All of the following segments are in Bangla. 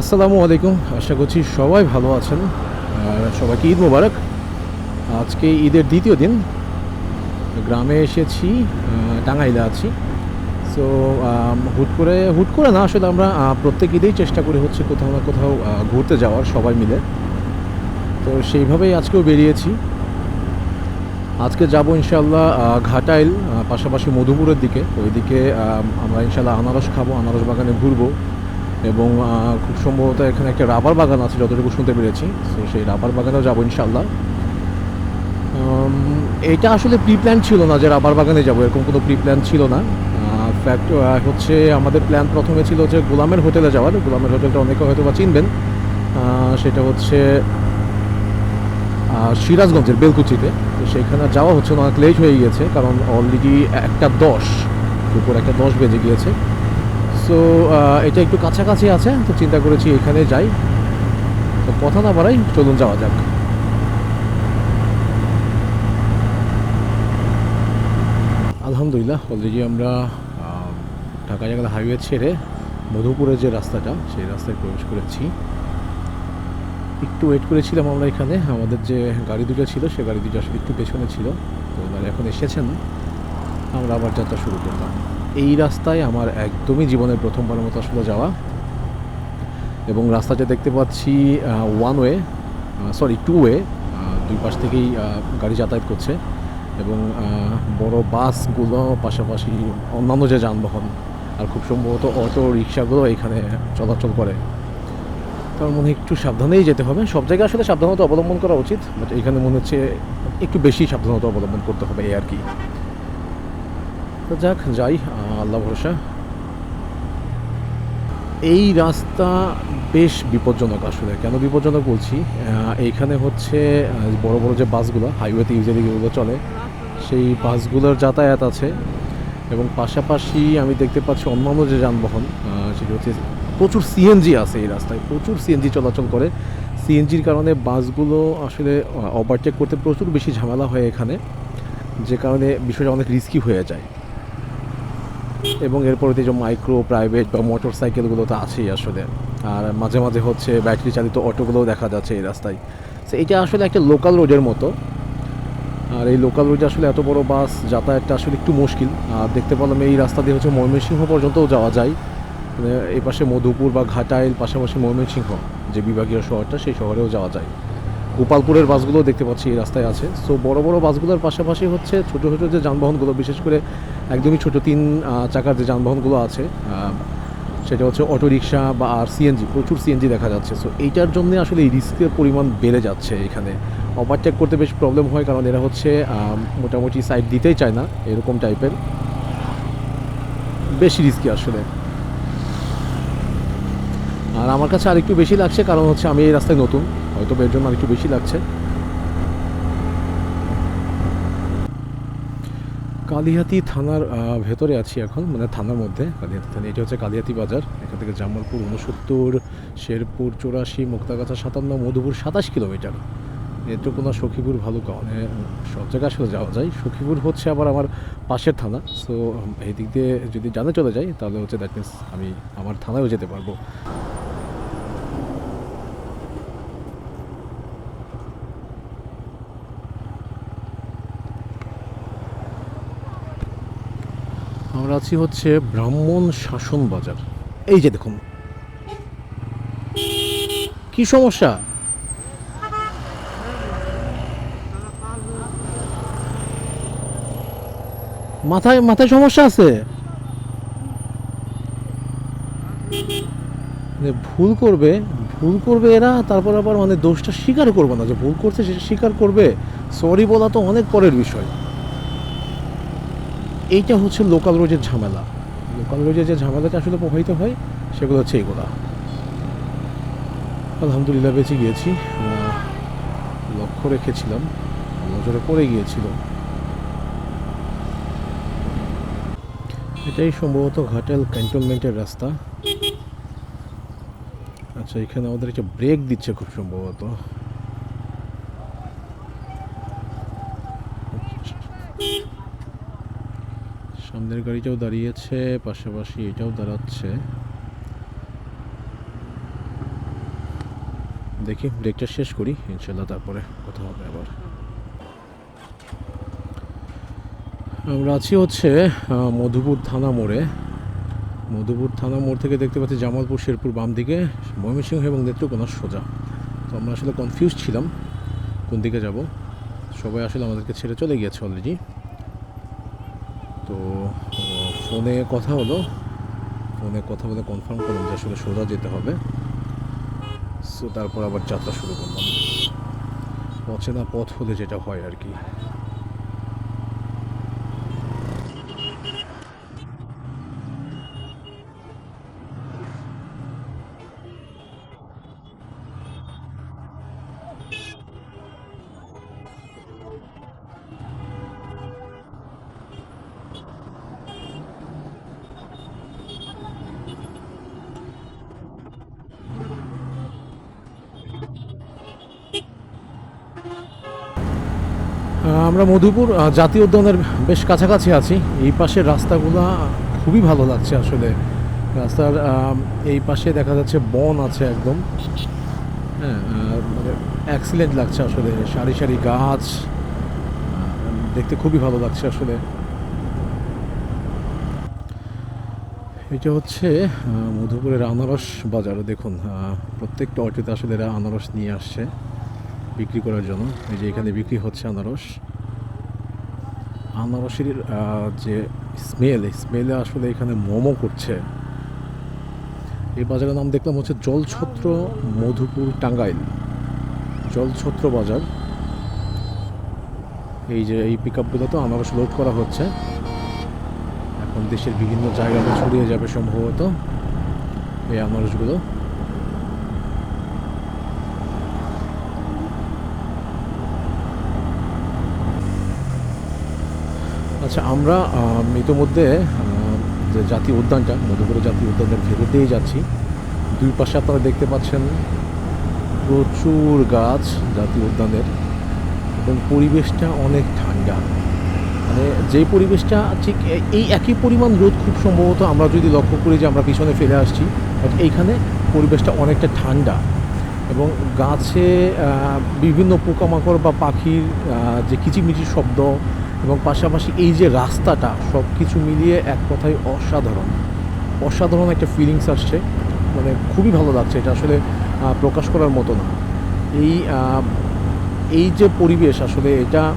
আসসালামু আলাইকুম। আশা করছি সবাই ভালো আছেন। সবাইকে ঈদ মোবারক। আজকে ঈদের দ্বিতীয় দিন। গ্রামে এসেছি টাঙ্গাইলে আছি। সো হুট করে হুট করে না, আসলে আমরা প্রত্যেক ঈদেই চেষ্টা করি হচ্ছে কোথাও না কোথাও ঘুরতে যাওয়ার সবাই মিলে। তো সেইভাবেই আজকেও বেরিয়েছি। আজকে যাব ইনশাল্লাহ ঘাটাইল পাশাপাশি মধুপুরের দিকে। ওইদিকে আমরা ইনশাল্লাহ আনারস খাব, আনারস বাগানে ঘুরবো। এবং খুব সম্ভবত এখানে একটা রাবার বাগান আছে, যতটুকু শুনতে পেরেছি। তো সেই রাবার বাগানেও যাব ইনশাল্লাহ এটা আসলে প্রি প্ল্যান ছিল না যে রাবার বাগানে যাব, এরকম কোনো প্রি প্ল্যান ছিল না। ফ্যাক্ট হচ্ছে আমাদের প্ল্যান প্রথমে ছিল যে গোলামের হোটেলে যাওয়ার। গোলামের হোটেলটা অনেকে হয়তো বা চিনবেন সেটা হচ্ছে সিরাজগঞ্জের বেলকুচিতে। তো সেখানে যাওয়া হচ্ছে, অনেক লেট হয়ে গিয়েছে, কারণ অলরেডি একটা দশ, দুপুর একটা দশ বেজে গিয়েছে। সো এটা একটু কাছাকাছি আছে, তো চিন্তা করেছি এখানে যাই। তো কথা না বাড়াই, চলুন যাওয়া যাক। আলহামদুলিল্লাহ অলরেডি আমরা ঢাকা জায়গা হাইওয়ে ছেড়ে মধুপুরের যে রাস্তাটা, সেই রাস্তায় প্রবেশ করেছি। একটু ওয়েট করেছিলাম আমরা এখানে, আমাদের যে গাড়ি দুটো ছিল, সে গাড়ি দুটো আসলে একটু পেছনে ছিল, তো ওনারা এখন এসেছেন। আমরা আবার যাত্রা শুরু করলাম। এই রাস্তায় আমার একদমই জীবনের প্রথমবারের মতো আসলে যাওয়া। এবং রাস্তাটা দেখতে পাচ্ছি one way sorry two way দুই পাশ থেকেই গাড়ি যাতায়াত করছে। এবং বড় বাসগুলো, পাশাপাশি অন্যান্য যে যানবাহন, আর খুব সম্ভবত অটো, রিক্সাগুলো এখানে চলাচল করে। তার মনে একটু সাবধানেই যেতে হবে। সব জায়গায় আসলে সাবধানতা অবলম্বন করা উচিত বাট এখানে মনে হচ্ছে একটু বেশি সাবধানতা অবলম্বন করতে হবে, এই আর কি। তো যাক, যাই আল্লাহ ভরসা। এই রাস্তা বেশ বিপজ্জনক আসলে। কেন বিপজ্জনক বলছি? এইখানে হচ্ছে বড় বড় যে বাসগুলো হাইওয়েতে ইউজুয়ালি যেগুলো চলে, সেই বাসগুলোর যাতায়াত আছে এবং পাশাপাশি আমি দেখতে পাচ্ছি অন্যান্য যে যানবাহন সেটি হচ্ছে প্রচুর সিএনজি আছে এই রাস্তায়। প্রচুর সিএনজি চলাচল করে। সিএনজির কারণে বাসগুলো আসলে ওভারটেক করতে প্রচুর বেশি ঝামেলা হয় এখানে, যে কারণে বিষয়টা অনেক রিস্কি হয়ে যায়। এবং এরপরে যে মাইক্রো প্রাইভেট বা মোটর সাইকেলগুলো তো আছেই আসলে। আর মাঝে মাঝে হচ্ছে ব্যাটারি চালিত অটোগুলোও দেখা যাচ্ছে এই রাস্তায়। তো এটা আসলে একটা লোকাল রোডের মতো। আর এই লোকাল রোডে আসলে এত বড় বাস যাতায়াতটা আসলে একটু মুশকিল। আর দেখতে পেলাম এই রাস্তা দিয়ে হচ্ছে ময়মনসিংহ পর্যন্তও যাওয়া যায়। মানে এই পাশে মধুপুর বা ঘাটাইল, পাশাপাশি ময়মনসিংহ, যে বিভাগীয় শহরটা সেই শহরেও যাওয়া যায়। গোপালপুরের বাসগুলো দেখতে পাচ্ছি এই রাস্তায় আছে। সো বড় বড় বাসগুলোর পাশাপাশি হচ্ছে ছোটো ছোটো যে যানবাহনগুলো, বিশেষ করে একদমই ছোট তিন চাকার যে যানবাহনগুলো আছে সেটা হচ্ছে অটো রিক্সা বা আর সিএনজি প্রচুর সিএনজি দেখা যাচ্ছে। সো এইটার জন্য আসলে এই রিস্কের পরিমাণ বেড়ে যাচ্ছে এখানে। ওভারটেক করতে বেশ প্রবলেম হয়, কারণ এরা হচ্ছে মোটামুটি সাইড দিতেই চায় না, এরকম টাইপের বেশি রিস্কি আসলে। আর আমার কাছে আরেকটু বেশি লাগছে, কারণ হচ্ছে আমি এই রাস্তায় নতুন। হয়তো এর জন্য আরেকটু বেশি লাগছে। কালিহাতি থানার ভেতরে আছি এখন মানে থানার মধ্যে, কালিহাতি থানা। এটা হচ্ছে কালিহাতি বাজার। এখান থেকে জামালপুর উনসত্তর শেরপুর চৌরাশি, মুক্তাগাছা সাতান্ন, মধুপুর সাতাশ কিলোমিটার। নেত্রকোনা, সখীপুর, ভালুকা। মানে সব জায়গায় আসলে যাওয়া যায়। সখীপুর হচ্ছে আবার আমার পাশের থানা। সো এই দিক দিয়ে যদি জানে চলে যাই তাহলে হচ্ছে দ্যাট মিনস আমি আমার থানায়ও যেতে পারব। আছি হচ্ছে ব্রাহ্মণ শাসন বাজার। এই যে দেখুন। কি সমস্যা? মাথায় মাথায় সমস্যা আছে? মানে ভুল করবে ভুল করবে এরা, তারপর আবার মানে দোষটা স্বীকার করবে না। যে ভুল করছে সেটা স্বীকার করবে। সরি বলা তো অনেক পরের বিষয়। এইটা হচ্ছে লোকাল রোজের ঝামেলা। লোকাল রোজের যে ঝামেলাটা আসলে প্রবাহিত হয়, সেগুলো হচ্ছে এইগুলা আলহামদুলিল্লাহ বেঁচে গিয়েছি। লক্ষ্য রেখেছিলাম, নজরে পড়ে গিয়েছিল। এটাই সম্ভবত ঘাটাল ক্যান্টনমেন্টের রাস্তা। আচ্ছা এখানে আমাদের একটা ব্রেক দিচ্ছে খুব সম্ভবত। সামনের গাড়িটাও দাঁড়িয়েছে, পাশাপাশি এটাও দাঁড়াচ্ছে। দেখি ব্রেকটা শেষ করি ইনশাল্লাহ তারপরে কথা হবে আবার। আমরা আছি হচ্ছে মধুপুর থানা মোড়ে। মধুপুর থানা মোড় থেকে দেখতে পাচ্ছি জামালপুর, শেরপুর বাম দিকে, ময়মনসিংহ এবং নেত্রকোনা সোজা। তো আমরা আসলে কনফিউজ ছিলাম, কোন দিকে যাব। সবাই আসলে আমাদেরকে ছেড়ে চলে গিয়েছে অলরেডি ফোনে কথা হলো। ফোনে কথা বলে কনফার্ম করলাম যে আসলে সোজা যেতে হবে। সো তারপর আবার যাত্রা শুরু করলাম। অচেনা পথ হলে যেটা হয় আর কি। আমরা মধুপুর জাতীয় উদ্যানের বেশ কাছাকাছি আছি। এই পাশের রাস্তাগুলো খুবই ভালো লাগছে আসলে। রাস্তার এই পাশে দেখা যাচ্ছে বন আছে একদম। হ্যাঁ আহ, মানে অ্যাক্সিলেন্ট লাগছে আসলে। সারি সারি গাছ দেখতে খুবই ভালো লাগছে আসলে। এটা হচ্ছে মধুপুরের আনারস বাজার। দেখুন প্রত্যেকটা অটোতে আসলে এরা আনারস নিয়ে আসছে বিক্রি করার জন্য। এই যে এখানে বিক্রি হচ্ছে আনারস। আনারসের যে স্মেল এই স্মেলে আসলে এখানে মোমো করছে। এই বাজারের নাম দেখলাম হচ্ছে জলছত্র মধুপুর টাঙ্গাইল। জলছত্র বাজার। এই যে এই পিক আপগুলো তো আনারস লোড করা হচ্ছে। এখন দেশের বিভিন্ন জায়গাতে ছড়িয়ে যাবে সম্ভবত। এই আনারসগুলো আচ্ছা আমরা ইতোমধ্যে যে জাতীয় উদ্যানটা, মধুপুর জাতীয় উদ্যানের ভেতর দিয়েই যাচ্ছি। দুই পাশে আপনারা দেখতে পাচ্ছেন প্রচুর গাছ জাতীয় উদ্যানের এবং পরিবেশটা অনেক ঠান্ডা। মানে যেই পরিবেশটা ঠিক এই একই পরিমাণ রোদ খুব সম্ভবত আমরা যদি লক্ষ্য করি যে আমরা পিছনে ফেলে আসছি, বাট এইখানে পরিবেশটা অনেকটা ঠান্ডা এবং গাছে বিভিন্ন পোকামাকড় বা পাখির যে কিচিমিচির শব্দ এবং পাশাপাশি এই যে রাস্তাটা সব কিছু মিলিয়ে এক কথায় অসাধারণ। অসাধারণ একটা ফিলিংস আসছে। মানে খুবই ভালো লাগছে, এটা আসলে প্রকাশ করার মতো না। এই এই যে পরিবেশ আসলে এটা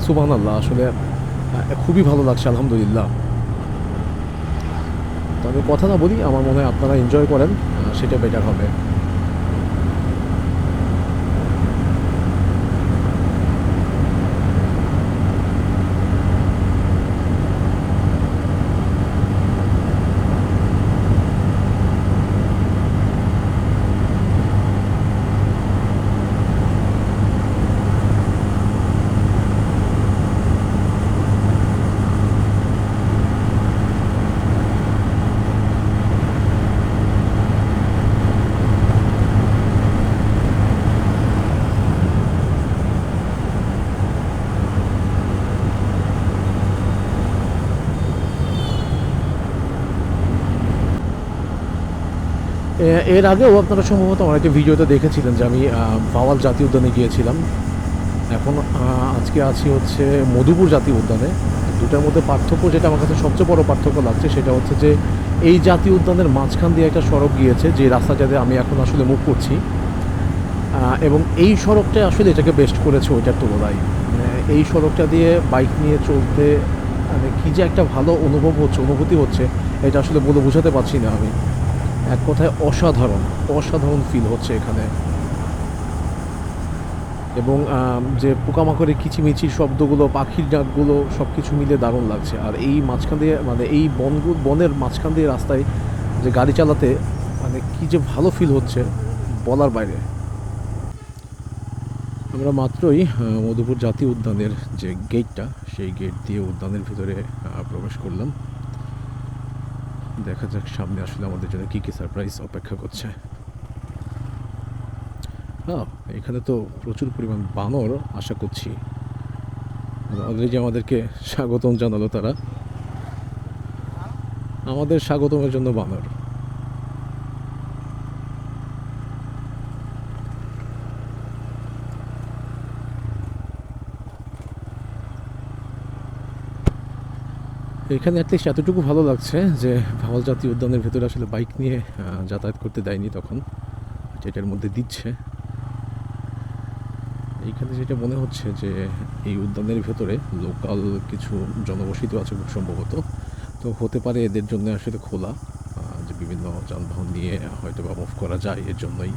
সুবান আল্লাহ আসলে খুবই ভালো লাগছে, আলহামদুলিল্লাহ। তবে কথা না বলি, আমার মনে হয় আপনারা এনজয় করেন সেটা বেটার হবে এ- এর আগেও আপনারা সম্ভবত একটা ভিডিওতে দেখেছিলেন যে আমি আহ, ভাওয়াল জাতীয় উদ্যানে গিয়েছিলাম। এখন আজকে আছি হচ্ছে মধুপুর জাতীয় উদ্যানে। দুটার মধ্যে পার্থক্য যেটা আমার কাছে সবচেয়ে বড় পার্থক্য লাগছে সেটা হচ্ছে যে এই জাতীয় উদ্যানের মাঝখান দিয়ে একটা সড়ক গিয়েছে যে রাস্তাটাতে আমি এখন আসলে মুখ করছি। এবং এই সড়কটা আসলে এটাকে বেস্ট করেছে ওইটার তুলনায়। মানে এই সড়কটা দিয়ে বাইক নিয়ে চলতে মানে কী যে একটা ভালো অনুভব হচ্ছে অনুভূতি হচ্ছে এটা আসলে বলে বোঝাতে পারছি না আমি। এক কথায় অসাধারণ অসাধারণ ফিল হচ্ছে এখানে। এবং যে পোকামাকড়ের কিচিমিচির শব্দগুলো, পাখির ডাকগুলো সব কিছু মিলে দারুণ লাগছে। আর এই মাঝখান দিয়ে মানে এই বনগু, বনের মাঝখান দিয়ে রাস্তায় যে গাড়ি চালাতে মানে কি যে ভালো ফিল হচ্ছে বলার বাইরে। আমরা মাত্রই মধুপুর জাতীয় উদ্যানের যে গেটটা সেই গেট দিয়ে উদ্যানের ভিতরে প্রবেশ করলাম। দেখা যাক সামনে আসলে আমাদের জন্য কী কী সারপ্রাইজ অপেক্ষা করছে। হ্যাঁ এখানে তো প্রচুর পরিমাণ বানর আশা করছি। অলরেডি আমাদেরকে স্বাগতম জানালো তারা। আমাদের স্বাগতমের জন্য বানর। এখানে অ্যাটলিস্ট এতটুকু ভালো লাগছে যে ভাওয়াল জাতীয় উদ্যানের ভেতরে আসলে বাইক নিয়ে যাতায়াত করতে দেয়নি তখন। যেটার মধ্যে দিচ্ছে। এইখানে যেটা মনে হচ্ছে যে এই উদ্যানের ভেতরে লোকাল কিছু জনবসতি আছে খুব সম্ভবত। তো হতে পারে এদের জন্য আসলে খোলা যে বিভিন্ন যানবাহন নিয়ে হয়তো বা মুভ করা যায়, এর জন্যই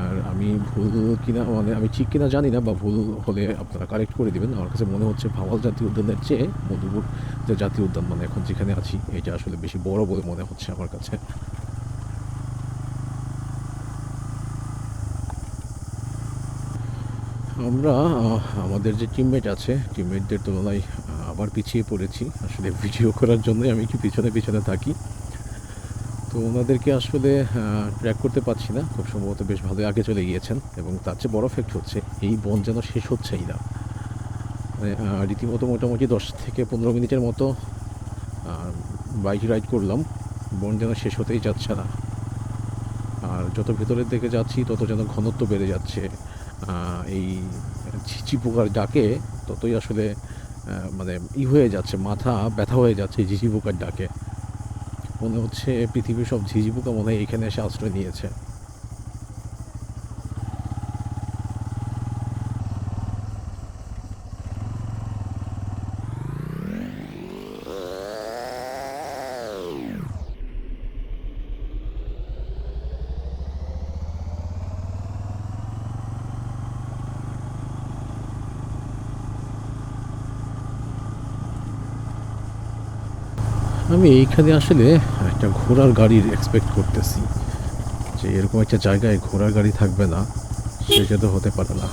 আর আমি ভুল কিনা মানে আমি ঠিক কিনা জানি না বা ভুল হলে আপনারা কারেক্ট করে দিবেন। আমার কাছে মনে হচ্ছে ভাওয়াল জাতীয় উদ্যানের চেয়ে মধুপুর যে জাতীয় উদ্যান মানে এখন যেখানে আছি, এটা আসলে বেশি বড় বলে মনে হচ্ছে আমার কাছে। আমরা আমাদের যে টিমমেট আছে টিমমেটদের তুলনায় আবার পিছিয়ে পড়েছি। আসলে ভিডিও করার জন্যই আমি কি পিছনে পিছনে থাকি। তো ওনাদেরকে আসলে ট্র্যাক করতে পারছি না। খুব সম্ভবত বেশ ভালোই আগে চলে গিয়েছেন এবং তার চেয়ে বড় ফ্যাক্ট হচ্ছে, এই বন যেন শেষ হচ্ছেই না। মানে রীতিমতো মোটামুটি দশ থেকে পনেরো মিনিটের মতো বাইক রাইড করলাম। বন যেন শেষ হতেই যাচ্ছে না। আর যত ভেতরের দিকে যাচ্ছি, তত যেন ঘনত্ব বেড়ে যাচ্ছে। এই ঝিঝি পোকার ডাকে ততই আসলে মানে ই হয়ে যাচ্ছে, মাথা ব্যথা হয়ে যাচ্ছে ঝিঝি পোকার ডাকে। মনে হচ্ছে পৃথিবীর সব ঝিঝি পোকা মনে হয় এখানে এসে আশ্রয় নিয়েছে। আমি এইখানে আসলে একটা ঘোড়ার গাড়ির এক্সপেক্ট করতেছি। যে এরকম একটা জায়গায় ঘোড়ার গাড়ি থাকবে না, সেটা তো হতে পারে না।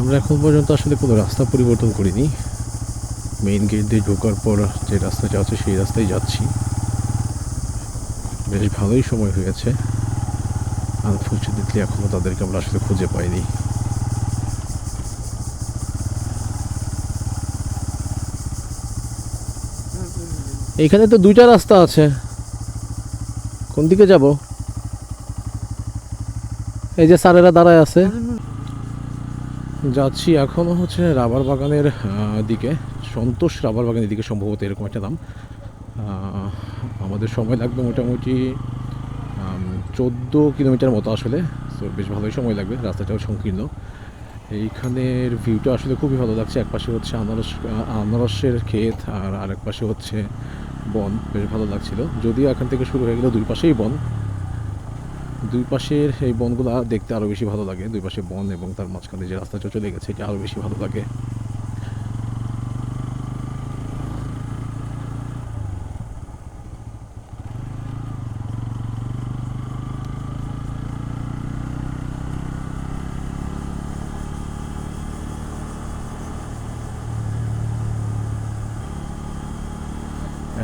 আমরা এখন পর্যন্ত আসলে কোনো রাস্তা পরিবর্তন করিনি। মেইন গেট দিয়ে ঢোকার পর যে রাস্তাটা আছে, সেই রাস্তায় যাচ্ছি। বেশ ভালোই সময় হয়েছে আনফর্চুনেটলি এখনও তাদেরকে আমরা আসলে খুঁজে পাইনি। এইখানে তো দুইটা রাস্তা আছে। কোন দিকে যাব? এই যে স্যারেরা দাঁড়ায় আছে। যাচ্ছি এখনও হচ্ছে রাবার বাগানের দিকে। সন্তোষ রাবার বাগানের দিকে সম্ভবত এরকম একটা নাম আমাদের সময় লাগবে মোটামুটি চোদ্দ কিলোমিটার মতো আসলে। তো বেশ ভালোই সময় লাগবে, রাস্তাটাও সংকীর্ণ। এইখানের ভিউটা আসলে খুবই ভালো লাগছে। এক পাশে হচ্ছে আনারস আনারসের ক্ষেত আর আরেক পাশে হচ্ছে বন, বেশ ভালো লাগছিল। যদিও এখান থেকে শুরু হয়ে গেল দুই পাশেই বন। দুই পাশের এই বনগুলো দেখতে আরও বেশি ভালো লাগে। দুই পাশে বন এবং তার মাঝখানে যে রাস্তাটা চলে গেছে, এটা আরও বেশি ভালো লাগে।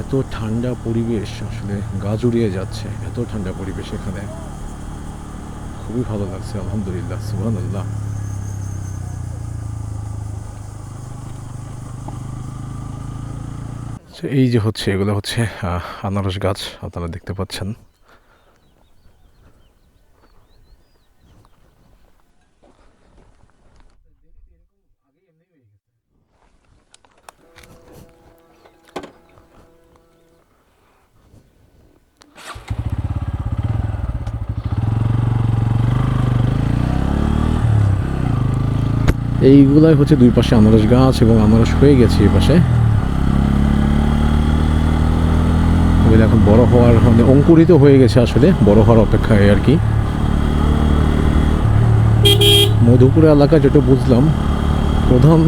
এত ঠান্ডা পরিবেশ আসলে গা জুড়িয়ে যাচ্ছে, এত ঠান্ডা পরিবেশ এখানে। খুবই ভালো লাগছে, আলহামদুলিল্লাহ সুহান আল্লাহ এই যে হচ্ছে, এগুলো হচ্ছে আনারস গাছ, আপনারা দেখতে পাচ্ছেন। এইগুলাই হচ্ছে দুই পাশে আনারস গাছ এবং আনারস হয়ে গেছে এই পাশে। এখন বড় হওয়ার মানে অঙ্কুরিত হয়ে গেছে আসলে, বড় হওয়ার অপেক্ষায় আর কি। মধুপুর এলাকা যেটা বুঝলাম, প্রধান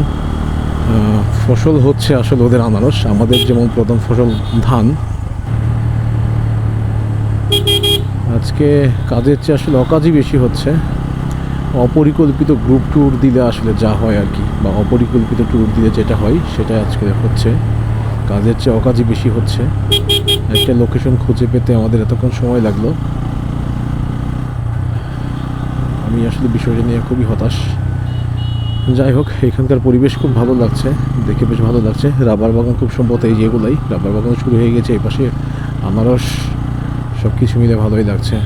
ফসল হচ্ছে আসলে ওদের আনারস। আমাদের যেমন প্রধান ফসল ধান। আজকে কাজের চেয়ে আসলে অকাজই বেশি হচ্ছে। অপরিকল্পিত গ্রুপ ট্যুর দিলে আসলে যা হয় আর কি, বা অপরিকল্পিত ট্যুর দিলে যেটা হয় সেটা আজকে হচ্ছে। কাজের চেয়ে অকাজই বেশি হচ্ছে। একটা লোকেশন খুঁজে পেতে আমাদের এতক্ষণ সময় লাগল। আমি আসলে বিষয়টা নিয়ে খুবই হতাশ। যাই হোক, এখানকার পরিবেশ খুব ভালো লাগছে, দেখে বেশ ভালো লাগছে। রাবার বাগান খুব সম্ভবত এই যেগুলাই রাবার বাগান শুরু হয়ে গেছে এই পাশে আনারস সব কিছু মিলে ভালোই লাগছে।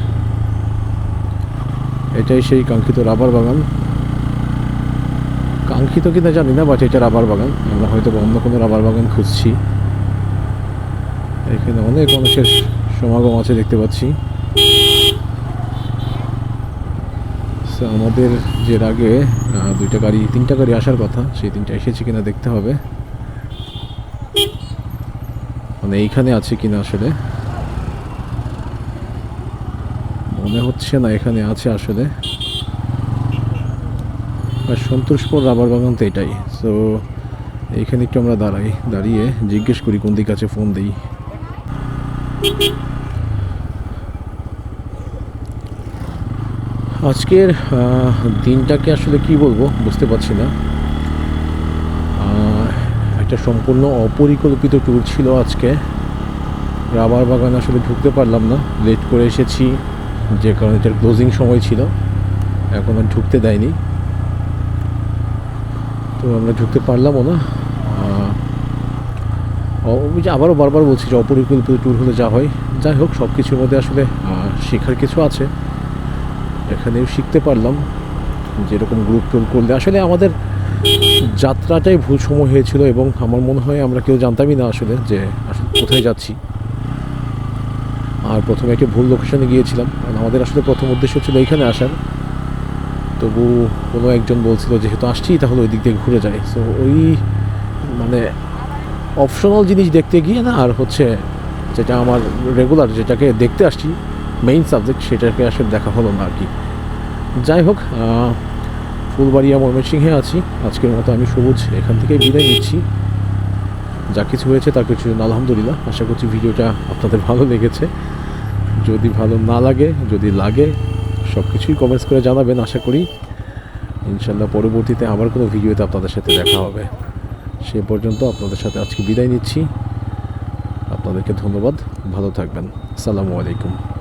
এটাই সেই কাঙ্ক্ষিত রাবার বাগান। কাঙ্ক্ষিত কিনা জানি না বাট এটা রাবার বাগান। আমরা হয়তো অন্য কোনো রাবার বাগান খুঁজছি। এখানে অনেক মানুষের সমাগম আছে দেখতে পাচ্ছি। আমাদের যে আগে দুইটা গাড়ি, তিনটা গাড়ি আসার কথা, সেই তিনটা এসেছে কিনা দেখতে হবে। মানে এইখানে আছে কিনা আসলে? মনে হচ্ছে না এখানে আছে আসলে। আর সন্তোষপুর রাবার বাগান তো এটাই। সো এইখানে একটু আমরা দাঁড়াই, দাঁড়িয়ে জিজ্ঞেস করি কোন দিক আছে ফোন দিই। আজকের দিনটাকে আসলে কি বলব, বুঝতে পারছি না। একটা সম্পূর্ণ অপরিকল্পিত ট্যুর ছিল আজকে। রাবার বাগান আসলে ঢুকতে পারলাম না। লেট করে এসেছি। যে কারণে এটার ক্লোজিং সময় ছিল। এখন আর ঢুকতে দেয়নি। তো আমরা ঢুকতে পারলামও না। যে আবারও বারবার বলছি যে অপরিকল্পিত ট্যুর হলে যা হয়। যাই হোক সব কিছুর মধ্যে আসলে শেখার কিছু আছে। এখানেও শিখতে পারলাম যেরকম গ্রুপ টুর করলে। আসলে আমাদের যাত্রাটাই ভুল সময় হয়েছিল এবং আমার মনে হয় আমরা কেউ জানতামই না আসলে যে আসলে কোথায় যাচ্ছি। আর প্রথমে একটা ভুল লোকেশনে গিয়েছিলাম। কারণ আমাদের আসলে প্রথম উদ্দেশ্য ছিল এইখানে আসার। তবু কোনো একজন বলছিল, যেহেতু আসছি, তাহলে ওই দিক দিয়ে ঘুরে যায় সো ওই মানে অপশনাল জিনিস দেখতে গিয়ে না, আর হচ্ছে যেটা আমার রেগুলার যেটাকে দেখতে আসছি মেইন সাবজেক্ট সেটাকে আসলে দেখা হলো না আর কি যাই হোক ফুলবাড়িয়া ময়মনসিংহে আছি। আজকের মতো আমি সবুজ এখান থেকে বিদায় নিচ্ছি। যা কিছু হয়েছে তার কিছু আলহামদুলিল্লাহ। আশা করছি ভিডিওটা আপনাদের ভালো লেগেছে। যদি ভালো না লাগে, যদি লাগে সব কিছুই কমেন্টস করে জানাবেন, আশা করি। ইনশাল্লাহ পরবর্তীতে আবার কোনো ভিডিওতে আপনাদের সাথে দেখা হবে। সে পর্যন্ত আপনাদের সাথে আজকে বিদায় নিচ্ছি। আপনাদেরকে ধন্যবাদ। ভালো থাকবেন। আসসালামু আলাইকুম।